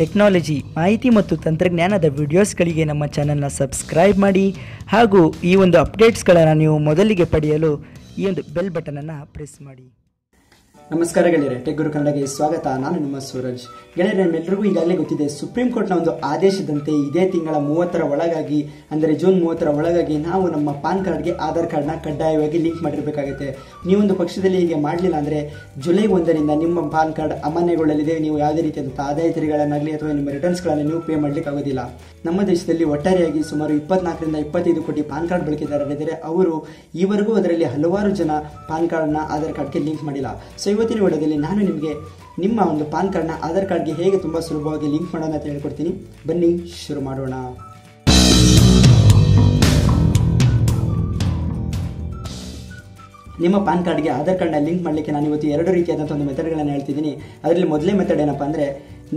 Technology, ಮಾಹಿತಿ ಮತ್ತು ತಂತ್ರಜ್ಞಾನದ ವಿಡಿಯೋಸ್ಗಳಿಗೆ ನಮ್ಮ ಚಾನಲ್ನ ಸಬ್ಸ್ಕ್ರೈಬ್ ಮಾಡಿ ಹಾಗೂ ಈ ಒಂದು ಅಪ್ಡೇಟ್ಸ್ಗಳನ್ನು ನೀವು ಮೊದಲಿಗೆ ಪಡೆಯಲು ಈ ಒಂದು ಬೆಲ್ ಬಟನನ್ನು ಪ್ರೆಸ್ ಮಾಡಿ. ನಮಸ್ಕಾರ ಗೆಳೆಯರೆ ಟೆಕ್ ಗುರು ಕನ್ನಡಗೆ ಸ್ವಾಗತ. ನಾನು ನಿಮ್ಮ ಸೂರಜ್. ಗೆಳೆಯರೆ ನಮ್ಮೆಲ್ಲರಿಗೂ ಈಗಾಗಲೇ ಗೊತ್ತಿದೆ, ಸುಪ್ರೀಂ ಕೋರ್ಟ್ನ ಒಂದು ಆದೇಶದಂತೆ ಇದೇ ತಿಂಗಳ ಮೂವತ್ತರ ಒಳಗಾಗಿ, ಅಂದರೆ ಜೂನ್ ಮೂವತ್ತರ ಒಳಗಾಗಿ ನಾವು ನಮ್ಮ ಪಾನ್ ಕಾರ್ಡ್ಗೆ ಆಧಾರ್ ಕಾರ್ಡ್ನ ಕಡ್ಡಾಯವಾಗಿ ಲಿಂಕ್ ಮಾಡಿರಬೇಕಾಗುತ್ತೆ. ನೀವೊಂದು ಪಕ್ಷದಲ್ಲಿ ಹೀಗೆ ಮಾಡಲಿಲ್ಲ ಅಂದರೆ ಜುಲೈ ಒಂದರಿಂದ ನಿಮ್ಮ ಪಾನ್ ಕಾರ್ಡ್ ಅಮಾನ್ಯಗೊಳ್ಳಲಿದೆ. ನೀವು ಯಾವುದೇ ರೀತಿಯಾದಂಥ ಆದಾಯ ತೆರಿಗೆಗಳನ್ನಾಗಲಿ ಅಥವಾ ನಿಮ್ಮ ರಿಟರ್ನ್ಸ್ಗಳನ್ನು ನೀವು ಪೇ ಮಾಡಲಿಕ್ಕೆ ಆಗೋದಿಲ್ಲ ನಮ್ಮ ದೇಶದಲ್ಲಿ ಒಟ್ಟಾರೆಯಾಗಿ ಸುಮಾರು ಇಪ್ಪತ್ನಾಲ್ಕರಿಂದ ಇಪ್ಪತ್ತೈದು ಕೋಟಿ ಪಾನ್ ಕಾರ್ಡ್ ಬಳಕೆದಾರರಿದ್ದಾರೆ. ಅವರು ಈವರೆಗೂ ಅದರಲ್ಲಿ ಹಲವಾರು ಜನ ಪಾನ್ ಕಾರ್ಡ್ನ ಆಧಾರ್ ಕಾರ್ಡ್ಗೆ ಲಿಂಕ್ ಮಾಡಿಲ್ಲ. ಸೊ ಇವತ್ತಿನ ವಿಡಿಯೋದಲ್ಲಿ ನಾನು ನಿಮಗೆ ನಿಮ್ಮ ಒಂದು ಪಾನ್ ಕಾರ್ಡ್ನ ಆಧಾರ್ ಕಾರ್ಡ್ಗೆ ಹೇಗೆ ತುಂಬ ಸುಲಭವಾಗಿ ಲಿಂಕ್ ಮಾಡೋಣ ಅಂತ ಹೇಳ್ಕೊಡ್ತೀನಿ. ಬನ್ನಿ, ಶುರು ಮಾಡೋಣ. ನಿಮ್ಮ ಪಾನ್ ಕಾರ್ಡ್ಗೆ ಆಧಾರ್ ಕಾರ್ಡ್ನ ಲಿಂಕ್ ಮಾಡಲಿಕ್ಕೆ ನಾನು ಇವತ್ತು ಎರಡು ರೀತಿಯಾದಂಥ ಒಂದು ಮೆಥಡ್ಗಳನ್ನು ಹೇಳ್ತಿದ್ದೀನಿ. ಅದರಲ್ಲಿ ಮೊದಲೇ ಮೆಥಡ್ ಏನಪ್ಪ ಅಂದರೆ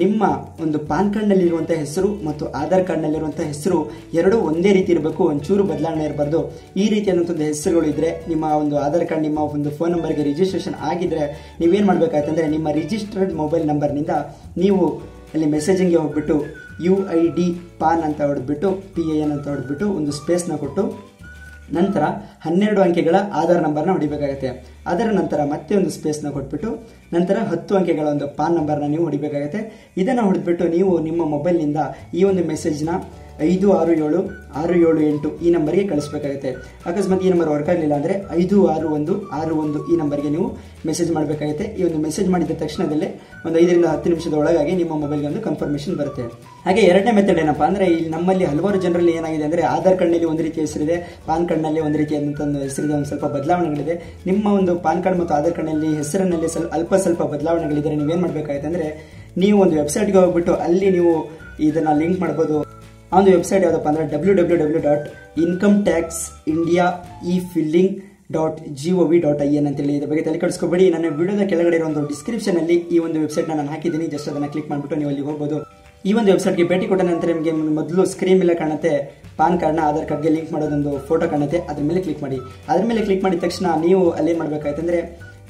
ನಿಮ್ಮ ಒಂದು ಪಾನ್ ಕಾರ್ಡ್ನಲ್ಲಿರುವಂಥ ಹೆಸರು ಮತ್ತು ಆಧಾರ್ ಕಾರ್ಡ್ನಲ್ಲಿರುವಂಥ ಹೆಸರು ಎರಡೂ ಒಂದೇ ರೀತಿ ಇರಬೇಕು, ಒಂಚೂರು ಬದಲಾವಣೆ ಇರಬಾರ್ದು. ಈ ರೀತಿಯಾದಂಥದ್ದು ಹೆಸರುಗಳು ಇದ್ದರೆ ನಿಮ್ಮ ಒಂದು ಆಧಾರ್ ಕಾರ್ಡ್, ನಿಮ್ಮ ಒಂದು ಫೋನ್ ನಂಬರ್ಗೆ ರಿಜಿಸ್ಟ್ರೇಷನ್ ಆಗಿದ್ರೆ ನೀವೇನು ಮಾಡಬೇಕಾಯ್ತಂದ್ರೆ ನಿಮ್ಮ ರಿಜಿಸ್ಟರ್ಡ್ ಮೊಬೈಲ್ ನಂಬರ್ನಿಂದ ನೀವು ಅಲ್ಲಿ ಮೆಸೇಜಿಂಗ್ಗೆ ಹೋಗ್ಬಿಟ್ಟು ಯು ಐ ಡಿ ಪಾನ್ ಅಂತ ಹೊಡೆದ್ಬಿಟ್ಟು ಪಿ ಎ ಎನ್ ಅಂತ ಹೊಡೆದ್ಬಿಟ್ಟು ಒಂದು ಸ್ಪೇಸ್ನ ಕೊಟ್ಟು ನಂತರ ಹನ್ನೆರಡು ಅಂಕೆಗಳ ಆಧಾರ್ ನಂಬರ್ನ ಹೊಡಿಬೇಕಾಗುತ್ತೆ. ಅದರ ನಂತರ ಮತ್ತೆ ಒಂದು ಸ್ಪೇಸ್ನ ಕೊಟ್ಬಿಟ್ಟು, ನಂತರ ಹತ್ತು ಅಂಕೆಗಳ ಒಂದು ಪಾನ್ ನಂಬರ್ನ ನೀವು ಹೊಡಿಬೇಕಾಗುತ್ತೆ. ಇದನ್ನು ಹೊಡೆದ್ಬಿಟ್ಟು ನೀವು ನಿಮ್ಮ ಮೊಬೈಲ್ನಿಂದ ಈ ಒಂದು ಮೆಸೇಜ್ನ ಐದು ಆರು ಏಳು ಆರು ಏಳು ಎಂಟು ಈ ನಂಬರ್ಗೆ ಕಳಿಸ್ಬೇಕಾಗುತ್ತೆ. ಅಕಸ್ಮಾತ್ ಈ ನಂಬರ್ ವರ್ಕ್ ಆಗಲಿಲ್ಲ ಅಂದರೆ ಐದು ಆರು ಒಂದು ಆರು ಒಂದು ಈ ನಂಬರ್ಗೆ ನೀವು ಮೆಸೇಜ್ ಮಾಡಬೇಕಾಗುತ್ತೆ. ಈ ಒಂದು ಮೆಸೇಜ್ ಮಾಡಿದ ತಕ್ಷಣದಲ್ಲೇ ಒಂದು ಐದರಿಂದ ಹತ್ತು ನಿಮಿಷದ ಒಳಗಾಗಿ ನಿಮ್ಮ ಮೊಬೈಲ್ಗೆ ಒಂದು ಕನ್ಫರ್ಮೇಷನ್ ಬರುತ್ತೆ. ಹಾಗೆ ಎರಡನೇ ಮೆಥಡ್ ಏನಪ್ಪ ಅಂದರೆ ಇಲ್ಲಿ ನಮ್ಮಲ್ಲಿ ಹಲವಾರು ಜನರಲ್ಲಿ ಏನಾಗಿದೆ ಅಂದರೆ ಆಧಾರ್ ಕಾರ್ಡ್ನಲ್ಲಿ ಒಂದು ರೀತಿಯ ಹೆಸರಿದೆ, ಪಾನ್ ಕಾರ್ಡ್ನಲ್ಲಿ ಒಂದು ರೀತಿಯಾದಂಥ ಒಂದು ಹೆಸರಿದೆ, ಒಂದು ಸ್ವಲ್ಪ ಬದಲಾವಣೆಗಳಿದೆ. ನಿಮ್ಮ ಒಂದು ಪಾನ್ ಕಾರ್ಡ್ ಮತ್ತು ಆಧಾರ್ ಕಾರ್ಡ್ನಲ್ಲಿ ಹೆಸರಿನಲ್ಲಿ ಸ್ವಲ್ಪ ಅಲ್ಪ ಸ್ವಲ್ಪ ಬದಲಾವಣೆಗಳಿದ್ದರೆ ನೀವೇನು ಮಾಡಬೇಕಾಗುತ್ತೆ ಅಂದರೆ ನೀವು ಒಂದು ವೆಬ್ಸೈಟ್ಗೆ ಹೋಗ್ಬಿಟ್ಟು ಅಲ್ಲಿ ನೀವು ಇದನ್ನು ಲಿಂಕ್ ಮಾಡ್ಬೋದು. ಆ ಒಂದು ವೆಬ್ಸೈಟ್ ಯಾವುದಪ್ಪ ಅಂದ್ರೆ W W W dot income tax India e filing dot G O V dot I N ಅಂತೇಳಿ ಇದ್ರ ಬಗ್ಗೆ ತಲೆ ಕಡಿಸ್ಕೊಬೇಡಿ. ನನ್ನ ವಿಡಿಯೋದ ಕೆಳಗಡೆ ಇರೋ ಒಂದು ಡಿಸ್ಕ್ರಿಪ್ಷನ್ ಅಲ್ಲಿ ಈ ಒಂದು ವೆಬ್ಸೈಟ್ನ ನಾನು ಹಾಕಿದ್ದೀನಿ. ಜಸ್ಟ್ ಅದನ್ನು ಕ್ಲಿಕ್ ಮಾಡಿಬಿಟ್ಟು ನೀವು ಅಲ್ಲಿ ಹೋಗ್ಬೋದು. ಈ ಒಂದು ವೆಬ್ಸೈಟ್ಗೆ ಭೇಟಿ ಕೊಟ್ಟ ನಂತರ ನಿಮಗೆ ಮೊದಲು ಸ್ಕ್ರೀನ್ ಮೇಲೆ ಕಾಣುತ್ತೆ ಪಾನ್ ಕಾರ್ಡ್ನ, ಆಧಾರ್ ಕಾರ್ಡ್ಗೆ ಲಿಂಕ್ ಮಾಡೋದೊಂದು ಫೋಟೋ ಕಾಣುತ್ತೆ. ಅದ್ರ ಮೇಲೆ ಕ್ಲಿಕ್ ಮಾಡಿ. ಅದ್ರ ಮೇಲೆ ಕ್ಲಿಕ್ ಮಾಡಿದ ತಕ್ಷಣ ನೀವು ಅಲ್ಲೇನು ಮಾಡಬೇಕಾಯ್ತಂದ್ರೆ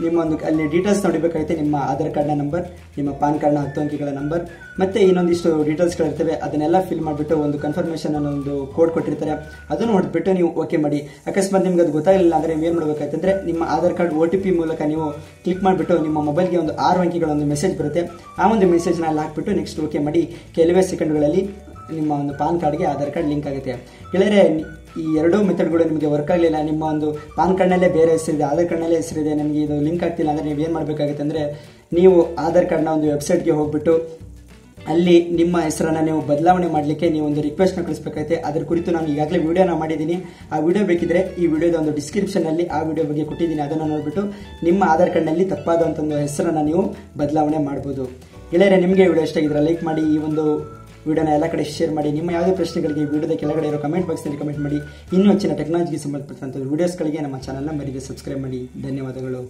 ನಿಮ್ಮ ಒಂದು ಅಲ್ಲಿ ಡೀಟೇಲ್ಸ್ ನೋಡಬೇಕಾಗುತ್ತೆ. ನಿಮ್ಮ ಆಧಾರ್ ಕಾರ್ಡ್ನ ನಂಬರ್ ನಿಮ್ಮ ಪಾನ್ ಕಾರ್ಡ್ನ ಹತ್ತು ಅಂಕಿಗಳ ನಂಬರ್ ಮತ್ತೆ ಇನ್ನೊಂದಿಷ್ಟು ಡೀಟೇಲ್ಸ್ಗಳಿರ್ತವೆ ಅದನ್ನೆಲ್ಲ ಫಿಲ್ ಮಾಡಿಬಿಟ್ಟು ಒಂದು ಕನ್ಫರ್ಮೇಷನ್ ಅನ್ನೋ ಒಂದು ಕೋಡ್ ಕೊಟ್ಟಿರ್ತಾರೆ. ಅದನ್ನು ಹೊಡೆದ್ಬಿಟ್ಟು ನೀವು ಓಕೆ ಮಾಡಿ. ಅಕಸ್ಮಾತ್ ನಿಮ್ಗೆ ಅದು ಗೊತ್ತಾಗಲಿಲ್ಲ ಅಂದರೆ ಏನು ಮಾಡಬೇಕಾಯ್ತಂದ್ರೆ ನಿಮ್ಮ Aadhaar card O T P ಮೂಲಕ ನೀವು ಕ್ಲಿಕ್ ಮಾಡಿಬಿಟ್ಟು ನಿಮ್ಮ ಮೊಬೈಲ್ಗೆ ಒಂದು ಆರು ಅಂಕಿಗಳ ಒಂದು ಮೆಸೇಜ್ ಬರುತ್ತೆ. ಆ ಒಂದು ಮೆಸೇಜ್ನ ಅಲ್ಲಿ ಹಾಕ್ಬಿಟ್ಟು ನೆಕ್ಸ್ಟ್ ಓಕೆ ಮಾಡಿ. ಕೆಲವೇ ಸೆಕೆಂಡ್ಗಳಲ್ಲಿ ನಿಮ್ಮ ಒಂದು ಪಾನ್ ಕಾರ್ಡ್ಗೆ ಆಧಾರ್ ಕಾರ್ಡ್ ಲಿಂಕ್ ಆಗುತ್ತೆ. ಗೆಳೆಯರೆ, ಈ ಎರಡೂ ಮೆಥಡ್ಗಳು ನಿಮಗೆ ವರ್ಕ್ ಆಗಲಿಲ್ಲ. ನಿಮ್ಮ ಒಂದು ಪಾನ್ ಕಾರ್ಡ್ನಲ್ಲೇ ಬೇರೆ ಹೆಸರಿದೆ ಆಧಾರ್ ಕಾರ್ಡ್ನಲ್ಲೇ ಹೆಸರಿದೆ ನಿಮಗೆ ಇದು ಲಿಂಕ್ ಆಗ್ತಿಲ್ಲ ಅಂದರೆ ನೀವು ಏನು ಮಾಡಬೇಕಾಗುತ್ತೆ ಅಂದರೆ ನೀವು ಆಧಾರ್ ಕಾರ್ಡ್ನ ಒಂದು ವೆಬ್ಸೈಟ್ಗೆ ಹೋಗ್ಬಿಟ್ಟು ಅಲ್ಲಿ ನಿಮ್ಮ ಹೆಸರನ್ನು ನೀವು ಬದಲಾವಣೆ ಮಾಡಲಿಕ್ಕೆ ನೀವು ಒಂದು ರಿಕ್ವೆಸ್ಟ್ನ ಕಳಿಸ್ಬೇಕಾಗುತ್ತೆ. ಅದ್ರ ಕುರಿತು ನಾನು ಈಗಾಗಲೇ ವೀಡಿಯೋನ ಮಾಡಿದ್ದೀನಿ. ಆ ವಿಡಿಯೋ ಬೇಕಿದ್ರೆ ಈ ವಿಡಿಯೋದ ಒಂದು ಡಿಸ್ಕ್ರಿಪ್ಷನಲ್ಲಿ ಆ ವಿಡಿಯೋ ಬಗ್ಗೆ ಕೊಟ್ಟಿದ್ದೀನಿ. ಅದನ್ನು ನೋಡಿಬಿಟ್ಟು ನಿಮ್ಮ ಆಧಾರ್ ಕಾರ್ಡ್ನಲ್ಲಿ ತಪ್ಪಾದಂಥ ಒಂದು ಹೆಸರನ್ನು ನೀವು ಬದಲಾವಣೆ ಮಾಡ್ಬೋದು. ಗೆಳೆಯರೆ, ನಿಮಗೆ ವಿಡಿಯೋ ಇಷ್ಟ ಆಗಿದ್ರೆ ಲೈಕ್ ಮಾಡಿ. ಈ ಒಂದು ವಿಡಿಯೋನ ಎಲ್ಲ ಕಡೆ ಶೇರ್ ಮಾಡಿ. ನಿಮ್ಮ ಯಾವುದೇ ಪ್ರಶ್ನೆಗಳಿಗೆ ವಿಡಿಯೋದ ಕೆಳಗಡೆ ಇರೋ ಕಮೆಂಟ್ ಬಾಕ್ಸ್ನಲ್ಲಿ ಕಮೆಂಟ್ ಮಾಡಿ. ಇನ್ನೂ ಹೆಚ್ಚಿನ ಟೆಕ್ನಾಲಜಿಗೆ ಸಂಬಂಧಪಟ್ಟಂಥ ವಿಡಿಯೋಸ್ಗಳಿಗೆ ನಮ್ಮ ಚಾನಲ್ನ ಮರಿಗೆ ಸಬ್ಸ್ಕ್ರೈಬ್ ಮಾಡಿ. ಧನ್ಯವಾದಗಳು.